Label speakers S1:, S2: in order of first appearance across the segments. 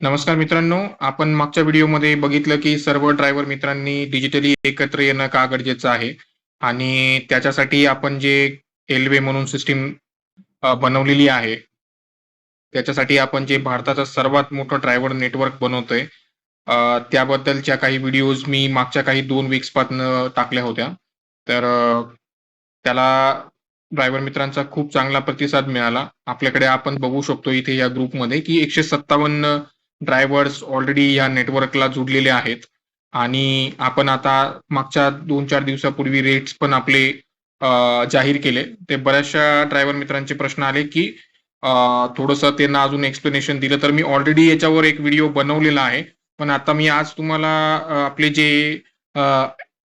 S1: नमस्कार मित्रांनो आपण मागच्या व्हिडिओमध्ये बघितलं की सर्व ड्रायव्हर मित्रांनी डिजिटली एकत्र येणं का गरजेचं आहे? आणि त्याच्यासाठी आपण जे एलवे म्हणून सिस्टीम बनवलेली आहे त्याच्यासाठी आपण जे भारताचं सर्वात मोठं ड्रायव्हर नेटवर्क बनवतोय त्याबद्दलच्या काही व्हिडिओज मी मागच्या काही दोन वीक्सपासून टाकल्या होत्या. तर त्याला ड्रायव्हर मित्रांचा खूप चांगला प्रतिसाद मिळाला. आपल्याकडे आपण बघू शकतो इथे या ग्रुपमध्ये की एकशे सत्तावन्न ड्रायव्हर्स ऑलरेडी या नेटवर्कला जुडलेले आहेत. आणि आपण आता मागच्या दोन चार दिवसापूर्वी रेट्स पण आपले जाहीर केले. ते बऱ्याचशा ड्रायव्हर मित्रांचे प्रश्न आले की थोडंसं त्यांना अजून एक्सप्लेनेशन दिलं. तर मी ऑलरेडी याच्यावर एक व्हिडिओ बनवलेला आहे. पण आता मी आज तुम्हाला आपले जे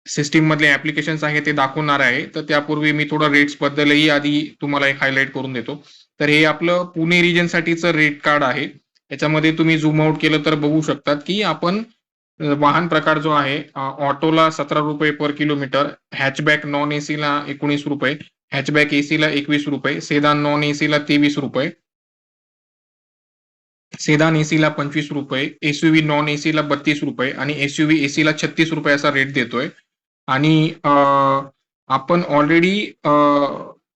S1: सिस्टीम मधले ऍप्लिकेशन्स आहे ते दाखवणार आहे. तर त्यापूर्वी मी थोडं रेट्स बद्दलही आधी तुम्हाला एक हायलाईट करून देतो. तर हे आपलं पुणे रिजनसाठीचं रेट कार्ड आहे. याच्यामध्ये तुम्ही झूम आउट केलं तर बघू शकतात की आपण वाहन प्रकार जो आहे ऑटोला सतरा रुपये पर किलोमीटर हॅचबॅक नॉन एसीला एकोणीस रुपये हॅचबॅक एसीला एकवीस रुपये सेदान नॉन एसीला तेवीस रुपये सेदान एसीला पंचवीस रुपये एसयूव्ही नॉन एसीला बत्तीस रुपये आणि एसयूव्ही एसीला छत्तीस रुपये असा रेट देतोय. आणि आपण ऑलरेडी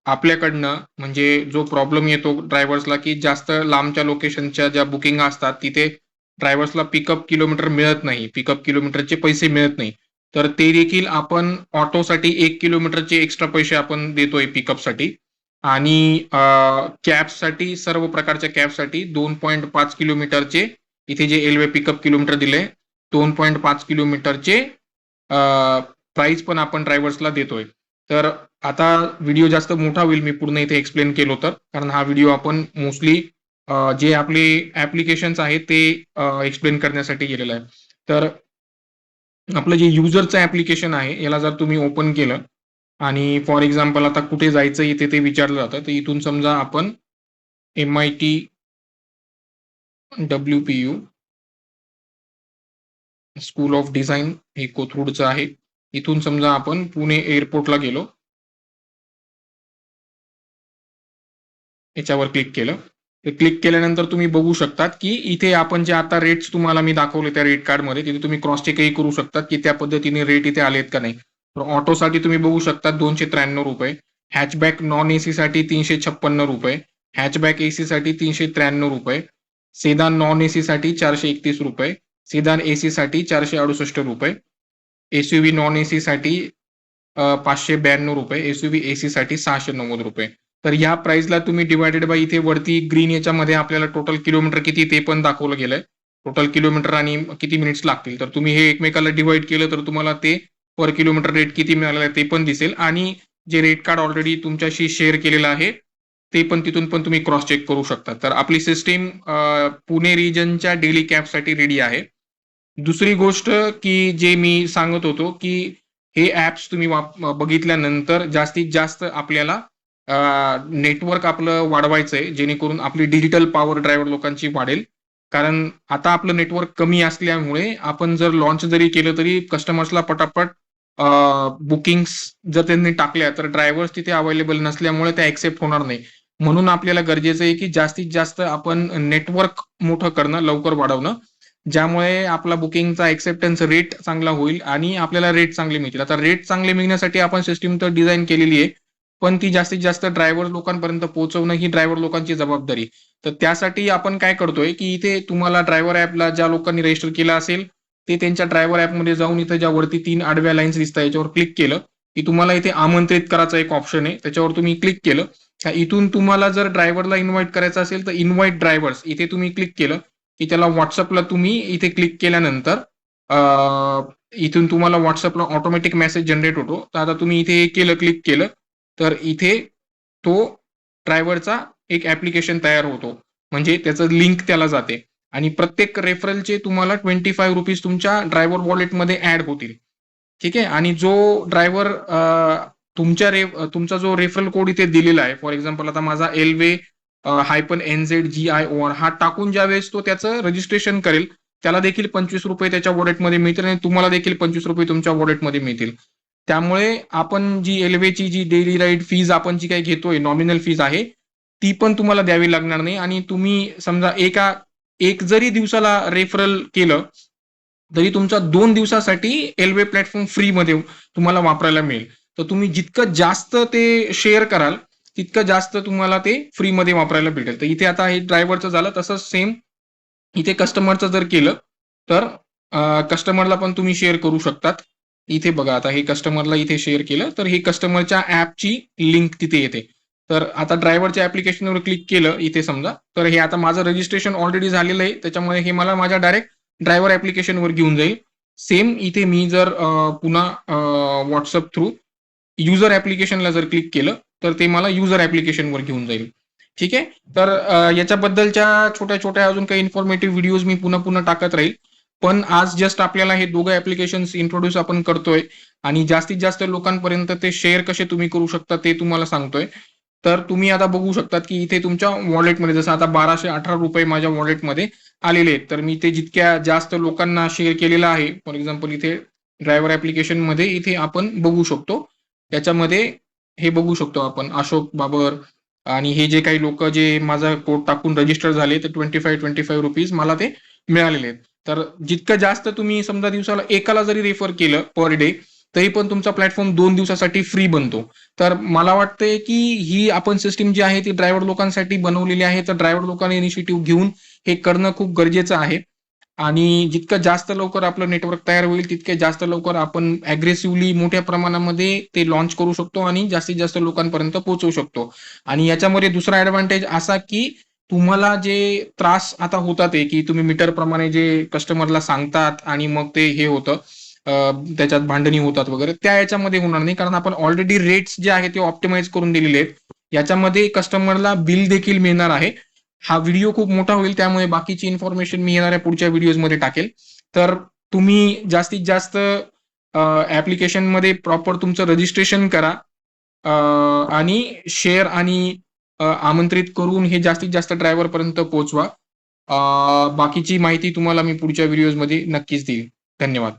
S1: आपल्याकडनं म्हणजे जो प्रॉब्लेम येतो ड्रायव्हर्सला की जास्त लांबच्या लोकेशनच्या ज्या बुकिंग असतात तिथे ड्रायव्हर्सला पिकअप किलोमीटर मिळत नाही. पिकअप किलोमीटरचे पैसे मिळत नाही. तर ते देखील आपण ऑटोसाठी एक किलोमीटरचे एक्स्ट्रा पैसे आपण देतोय पिकअपसाठी आणि कॅबसाठी सर्व प्रकारच्या कॅबसाठी दोन पॉईंट पाच किलोमीटरचे इथे जे एल्वे पिकअप किलोमीटर दिले दोन पॉईंट पाच किलोमीटरचे प्राइस पण आपण ड्रायव्हर्सला देतोय. तर आता व्हिडिओ जास्त मोठा होईल मी पूर्ण इथे एक्सप्लेन केलो तर. कारण हा व्हिडिओ आपण मोस्टली जे आपले ऍप्लिकेशन्स आहेत ते एक्सप्लेन करण्यासाठी गेलेलं आहे. तर आपलं जे युजरचं ऍप्लिकेशन आहे याला जर तुम्ही ओपन केलं आणि फॉर एक्झाम्पल आता कुठे जायचं इथे ते विचारलं जातं तर इथून समजा आपण M I T W P U school of design हे कोथरूडचं आहे. इथून समजा आपण पुणे एअरपोर्टला गेलो. याच्यावर क्लिक केलं. ते क्लिक केल्यानंतर तुम्ही बघू शकतात की इथे आपण जे आता रेट्स तुम्हाला मी दाखवले त्या रेट कार्डमध्ये तिथे तुम्ही क्रॉस चेकही करू शकतात की त्या पद्धतीने रेट इथे आलेत का नाही. तर ऑटोसाठी तुम्ही बघू शकता दोनशे त्र्याण्णव रुपये हॅचबॅक नॉन एसी साठी तीनशे छप्पन्न रुपये हॅचबॅक एसी साठी तीनशे त्र्याण्णव रुपये सेदान नॉन एसी साठी चारशे एकतीस रुपये सेदान एसी साठी चारशे अडुसष्ट रुपये एसयूव्ही नॉन एसी साठी पाचशे ब्याण्णव रुपये एसयूव्ही एसी साठी सहाशे नव्वद रुपये. तर या प्राइसला तुम्ही डिवायडेड बाय इथे वरती ग्रीन याच्यामध्ये आपल्याला टोटल किलोमीटर किती ते पण दाखवलं गेलंय. टोटल किलोमीटर आणि किती मिनिट्स लागतील. तर तुम्ही हे एकमेकाला डिवाइड केलं तर तुम्हाला ते पर किलोमीटर रेट किती मिळालं आहे ते पण दिसेल. आणि जे रेट कार्ड ऑलरेडी तुमच्याशी शेअर केलेलं आहे ते पण तिथून पण तुम्ही क्रॉस चेक करू शकता. तर आपली सिस्टीम पुणे रिजनच्या डेली कॅबसाठी रेडी आहे. दुसरी गोष्ट की जे मी सांगत होतो की हे ऍप्स तुम्ही बघितल्यानंतर जास्तीत जास्त आपल्याला नेटवर्क आपलं वाढवायचंय जेणेकरून आपली डिजिटल पॉवर ड्रायव्हर लोकांची वाढेल. कारण आता आपलं नेटवर्क कमी असल्यामुळे आपण जर लॉन्च जरी केलं तरी कस्टमर्सला पटापट बुकिंग्स जर त्यांनी टाकल्या तर ड्रायव्हर्स तिथे अवेलेबल नसल्यामुळे त्या ऍक्सेप्ट होणार नाही. म्हणून आपल्याला गरजेचं आहे की जास्तीत जास्त आपण नेटवर्क मोठं करणं लवकर वाढवणं. ज्यामुळे आपला बुकिंगचा एक्सेप्टन्स रेट चांगला होईल आणि आपल्याला रेट चांगले मिळतील. आता रेट चांगले मिळण्यासाठी आपण सिस्टीम तर डिझाईन केलेली आहे पण ती जास्तीत जास्त ड्रायव्हर लोकांपर्यंत पोहोचवणं ही ड्रायव्हर लोकांची जबाबदारी. तर त्यासाठी आपण काय करतोय की इथे तुम्हाला ड्रायव्हर ऍपला ज्या लोकांनी रजिस्टर केलं असेल ते त्यांच्या ड्रायव्हर ऍपमध्ये जाऊन इथे ज्या वरती तीन आडव्या लाईन्स दिसतात याच्यावर क्लिक केलं की तुम्हाला इथे आमंत्रित करायचा एक ऑप्शन आहे त्याच्यावर तुम्ही क्लिक केलं. इथून तुम्हाला जर ड्रायव्हरला इन्व्हाइट करायचं असेल तर इन्व्हाइट ड्रायव्हर्स इथे तुम्ही क्लिक केलं. की त्याला व्हॉट्सअपला तुम्ही इथे क्लिक केल्यानंतर इथून तुम्हाला व्हॉट्सअपला ऑटोमॅटिक मेसेज जनरेट होतो. तर आता तुम्ही इथे केलं क्लिक केलं तर इथे तो ड्रायव्हरचा एक ऍप्लिकेशन तयार होतो. म्हणजे त्याचं लिंक त्याला जाते. आणि प्रत्येक रेफरलचे तुम्हाला ट्वेंटी फाईव्ह रुपीज तुमच्या ड्रायव्हर वॉलेटमध्ये ऍड होतील. ठीक आहे? आणि जो ड्रायव्हर तुमच्या रे तुमचा जो रेफरल कोड इथे दिलेला आहे फॉर एक्झाम्पल आता माझा Elway hyphen N Z G I O हा टाकून ज्या वेळेस तो त्याचं रजिस्ट्रेशन करेल त्याला देखील पंचवीस रुपये त्याच्या वॉलेटमध्ये मिळतील आणि तुम्हाला देखील पंचवीस रुपये तुमच्या वॉलेटमध्ये मिळतील. त्यामुळे आपण जी एलवेची जी डेली राईड फीज आपण जी काही घेतोय नॉमिनल फीज आहे ती पण तुम्हाला द्यावी लागणार नाही. आणि तुम्ही समजा एका एक जरी दिवसाला रेफरल केलं तरी तुमचा दोन दिवसासाठी एलवे प्लॅटफॉर्म फ्रीमध्ये तुम्हाला वापरायला मिळेल. तर तुम्ही जितकं जास्त ते शेअर कराल तितकं जास्त तुम्हाला ते फ्रीमध्ये वापरायला भेटेल. तर इथे आता हे ड्रायव्हरचं झालं तसंच सेम इथे कस्टमरचं जर केलं तर कस्टमरला पण तुम्ही शेअर करू शकतात. इथे बघा आता हे कस्टमरला इथे शेअर केलं तर हे कस्टमरच्या ऍपची लिंक तिथे येते. तर आता ड्रायव्हरच्या ऍप्लिकेशनवर क्लिक केलं इथे समजा तर हे आता माझं रजिस्ट्रेशन ऑलरेडी झालेलं आहे. त्याच्यामुळे हे मला माझ्या डायरेक्ट ड्रायव्हर ऍप्लिकेशनवर घेऊन जाईल. सेम इथे मी जर पुन्हा व्हॉट्सअप थ्रू युजर ऍप्लिकेशनला जर क्लिक केलं तर ते मला युजर ऍप्लिकेशनवर घेऊन जाईल. ठीक आहे? तर याच्याबद्दलच्या छोट्या छोट्या अजून काही इन्फॉर्मेटिव्ह व्हिडिओज मी पुन्हा पुन्हा टाकत राहील. पण आज जस्ट आपल्याला हे दोघं ऍप्लिकेशन इंट्रोड्यूस आपण करतोय आणि जास्तीत जास्त लोकांपर्यंत ते शेअर कसे तुम्ही करू शकता ते तुम्हाला सांगतोय. तर तुम्ही आता बघू शकतात की इथे तुमच्या वॉलेटमध्ये जसं आता बाराशे अठरा रुपये माझ्या वॉलेटमध्ये आलेले आहेत. तर मी ते जितक्या जास्त लोकांना शेअर केलेलं आहे फॉर एक्झाम्पल इथे ड्रायव्हर ऍप्लिकेशनमध्ये इथे आपण बघू शकतो. त्याच्यामध्ये हे बघू शकतो आपण. अशोक बाबर आणि हे जे काही लोक जे माझा कोड टाकून रजिस्टर झाले ते twenty five twenty five rupees मला ते मिळालेले आहेत. तर जितकं जास्त तुम्ही समजा दिवसाला एकाला जरी रेफर केलं पर डे तरी पण तुमचा प्लॅटफॉर्म दोन दिवसासाठी फ्री बनतो. तर मला वाटतंय की ही आपण सिस्टीम जी आहे ती ड्रायव्हर लोकांसाठी बनवलेली आहे. तर ड्रायव्हर लोकांनी इनिशिएटिव्ह घेऊन हे करणं खूप गरजेचं आहे. आणि जितकं जास्त लवकर आपलं नेटवर्क तयार होईल तितके जास्त लवकर आपण अग्रेसिव्हली मोठ्या प्रमाणामध्ये ते लॉन्च करू शकतो आणि जास्तीत जास्त लोकांपर्यंत पोहोचवू शकतो. आणि याच्यामध्ये दुसरा ऍडव्हान्टेज असा की तुम्हाला जे त्रास आता होतात आहे की तुम्ही मीटर प्रमाणे जे कस्टमरला सांगतात आणि मग ते हे होतं त्याच्यात भांडणी होतात वगैरे त्या याच्यामध्ये होणार नाही. कारण आपण ऑलरेडी रेट्स जे आहे ते ऑप्टिमाइज करून दिलेले आहेत. याच्यामध्ये कस्टमरला बिल देखील मिळणार आहे. हा व्हिडिओ खूप मोठा होईल त्यामुळे बाकीची इन्फॉर्मेशन मी येणाऱ्या पुढच्या व्हिडिओजमध्ये टाकेल. तर तुम्ही जास्तीत जास्त ॲप्लिकेशनमध्ये प्रॉपर तुमचं रजिस्ट्रेशन करा आणि शेअर आणि आमंत्रित करून हे जास्तीत जास्त ड्रायव्हरपर्यंत पोहोचवा. बाकीची माहिती तुम्हाला मी पुढच्या व्हिडिओजमध्ये नक्कीच देईल धन्यवाद.